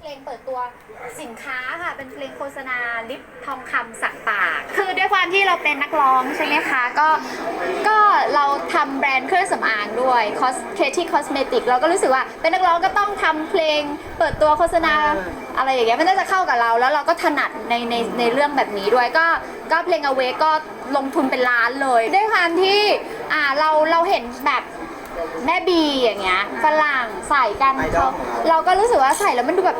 เพลงเปิดตัวสินค้าค่ะ เป็นเพลงโฆษณาลิปทองคำสักปาก คือด้วยความที่เราเป็นนักร้องใช่ไหมคะ ก็ก็เราทำแบรนด์เครื่องสำอางด้วยคอสเคที่คอสเมติกเราก็รู้สึกว่าเป็นนักร้องก็ต้องทำเพลงเปิดตัวโฆษณาอะไรอย่างเงี้ยมันน่าจะเข้ากับเรา แล้วเราก็ถนัดในในในเรื่องแบบนี้ด้วยก็ก็เพลง Away ก็ลงทุนเป็นล้านเลย ด้วยความที่อ่าเราเราเห็นแบบ แม่บีอย่างเงี้ยฝรั่งใส่กันเขาเราก็รู้สึกว่าใส่แล้วมันดูแบบ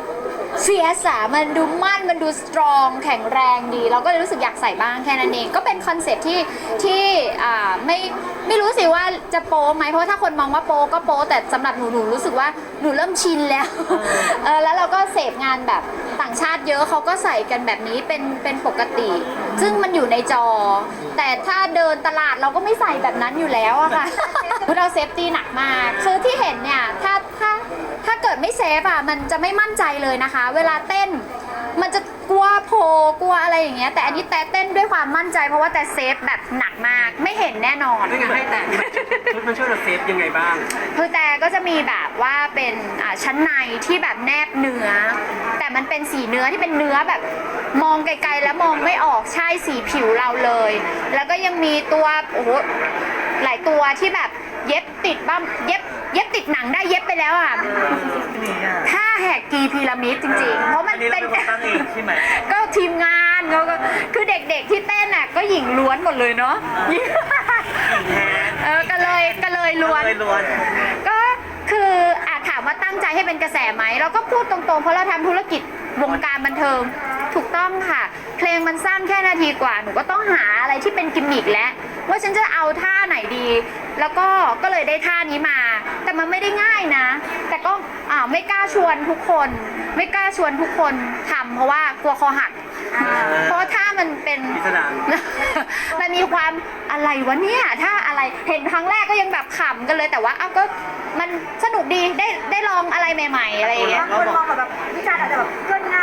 เฟียสอะมันดูมั่นมันดูสตรองแข็งแรงดี เราก็เลยรู้สึกอยากใส่บ้างแค่นั้นเอง ก็เป็นคอนเซ็ปต์ที่ที่อ่าไม่ไม่รู้สิว่าจะโป๊ไหมเพราะว่าถ้าคนมองว่าโป๊ก็โป๊แต่สำหรับหนูหนูรู้สึกว่าหนูเริ่มชินแล้วเออแล้วเราก็เสพงานแบบต่างชาติเยอะเขาก็ใส่กันแบบนี้เป็นเป็นปกติ ซึ่งมันอยู่ในจอ แต่ถ้าเดินตลาดเราก็ไม่ใส่แบบนั้นอยู่แล้วอะค่ะ เราเซฟตี้หนักมากคือที่เห็นเนี่ยถ้าถ้า ถ้าเกิดไม่เซฟอะมันจะไม่มั่นใจเลยนะคะ เวลาเต้น มันจะกลัวโผล่กลัวอะไรอย่างเงี้ยแต่อันนี้แต่เต้นด้วยความมั่นใจ เพราะว่าแต่เซฟแบบหนักมากไม่เห็นแน่นอน ไม่งั้นให้แต่ชุดมันช่วยเราเซฟยังไงบ้าง คือแต่ก็จะมีแบบว่าเป็นอ่าชั้นในที่แบบแนบเนื้อ แต่มันเป็นสีเนื้อที่เป็นเนื้อแบบมองไกลๆ แล้วมองไม่ออกใช่สีผิวเราเลย แล้วก็ยังมีตัวโอ้โหหลายตัวที่แบบ เย็บติดบ้างเย็บเย็บติดหนังได้เย็บไปแล้วอะถ้าแหกกีพีระมิดจริงๆ เพราะมันอันนี้เราเป็นเป็นคนตั้งเองใช่ไหมก็ทีมงานเขาก็คือเด็กๆที่เต้นน่ะก็หญิงล้วนหมดเลยเนาะแทนเออก็เลยก็เลยล้วนเลยล้วนก็คืออาจถามว่าตั้งใจให้เป็นกระแสไหมเราก็พูดตรงๆ เพราะเราทำธุรกิจวงการบันเทิง ถูกต้องค่ะ เพลงมันสั้นแค่นาทีกว่า หนูก็ต้องหาอะไรที่เป็นกิมมิคแล้วว่าฉันจะเอาท่าไหนดี แล้วก็ก็เลยได้ท่านี้มา แต่มันไม่ได้ง่ายนะ แต่ก็อ่าไม่กล้าชวนทุกคน ไม่กล้าชวนทุกคนทำเพราะว่ากลัวคอหัก เพราะว่าถ้ามันเป็น พิสดาร มันมีความอะไรวะเนี่ย ถ้าอะไรเห็นครั้งแรกก็ยังแบบขำกันเลยแต่ว่าเอ้าก็มันสนุกดีได้ได้ลองอะไรใหม่ ๆ อะไรอย่างเงี้ย บางคนมองแบบวิจารณ์อาจจะแบบเกินงาม